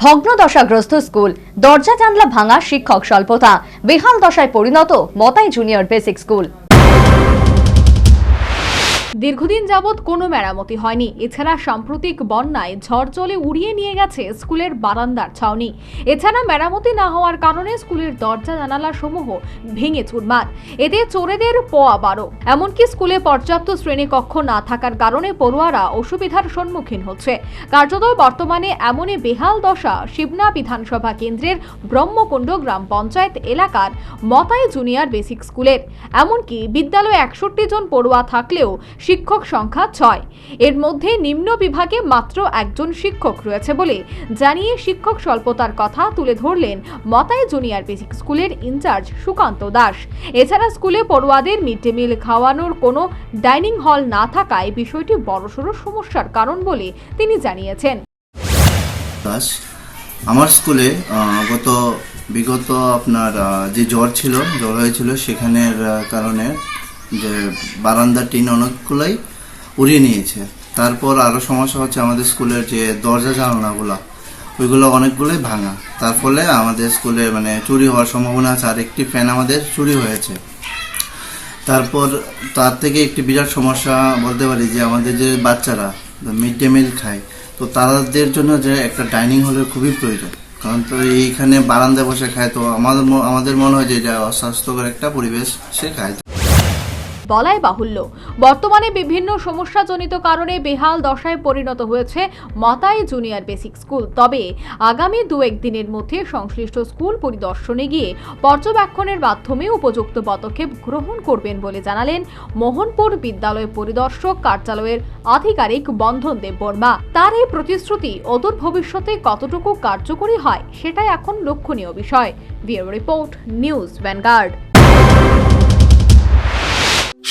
ভগ্নদশাগ্রস্ত school. দরজা জানলা ভাঙা শিক্ষক স্বল্পতা। বেহাল দশায় পরিণত মতাই জুনিয়র বেসিক স্কুল দীর্ঘদিন যাবৎ কোনো মেরামতি হয়নি। এছাড়া সাম্প্রতিক বন্যায় ঝড় জলে উড়িয়ে নিয়ে গেছে স্কুলের বারান্দার ছাউনি। এছাড়া মেরামতি না হওয়ার কারণে স্কুলের দরজা জানালা সমূহ ভেঙে চুরমার। এতে চোরেদের পোয়া বারো এমনকি স্কুলে পর্যাপ্ত শ্রেণীকক্ষ না থাকার কারণে পড়ুয়ারা অসুবিধার সম্মুখীন হচ্ছে। কার্যত বর্তমানে এমনই বেহাল দশা শিবনা বিধানসভা কেন্দ্রের ব্রহ্মকুণ্ড গ্রাম পঞ্চায়েত এলাকার মতাই জুনিয়র বেসিক স্কুলের। এমনকি বিদ্যালয়ে একষট্টি জন পড়ুয়া থাকলেও শিক্ষক সংখ্যা ছয়। এর মধ্যে নিম্ন বিভাগে মাত্র একজন শিক্ষক রয়েছে বলে জানিয়ে শিক্ষক স্বল্পতার কথা তুলে ধরলেন মতাই জুনিয়র বেসিক স্কুলের ইনচার্জ সুকান্ত দাস। এছাড়া স্কুলে পড়ুয়াদের মিড ডে মিল খাওয়ানোর কোনো ডাইনিং হল না থাকায় বিষয়টি বড়সড় সমস্যার কারণ বলে তিনি জানিয়েছেন। আমার স্কুলে গত, বিগত আপনার যে জ্বর ছিল, জ্বর হয়েছিল সেখানের কারণে যে বারান্দার টিন অনেকগুলোই উড়িয়ে নিয়েছে। তারপর আরও সমস্যা হচ্ছে আমাদের স্কুলের যে দরজা জানালাগুলো, ওইগুলো অনেকগুলোই ভাঙা। তার ফলে আমাদের স্কুলে মানে চুরি হওয়ার সম্ভাবনা আছে, আর একটি ফ্যান আমাদের চুরি হয়েছে। তারপর তার থেকে একটি বিরাট সমস্যা বলতে পারি যে আমাদের যে বাচ্চারা মিড ডে মিল খায়, তো তাদের জন্য যে একটা ডাইনিং হলের খুবই প্রয়োজন। কারণ তো এইখানে বারান্দায় বসে খায়, তো আমাদের আমাদের মনে হয় যে এটা অস্বাস্থ্যকর একটা পরিবেশ সে খায়। বলাই বাহুল্য। বর্তমানে বিভিন্ন সমস্যাজনিত কারণে বেহাল দশায় পরিণত হয়েছে মতাই জুনিয়র বেসিক স্কুল। তবে আগামী দু একদিনের মধ্যে সংশ্লিষ্ট স্কুল পরিদর্শনে গিয়ে পর্যবেক্ষণের মাধ্যমে উপযুক্ত পদক্ষেপ গ্রহণ করবেন বলে জানালেন মোহনপুর বিদ্যালয় পরিদর্শক কার্যালয়ের আধিকারিক বন্ধন দেব বর্মা। তার এই প্রতিশ্রুতি অদূর ভবিষ্যতে কতটুকু কার্যকরী হয়, সেটাই এখন লক্ষণীয় বিষয়। Bureau report, news vanguard.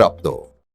স্বীকৃতিপ্রাপ্ত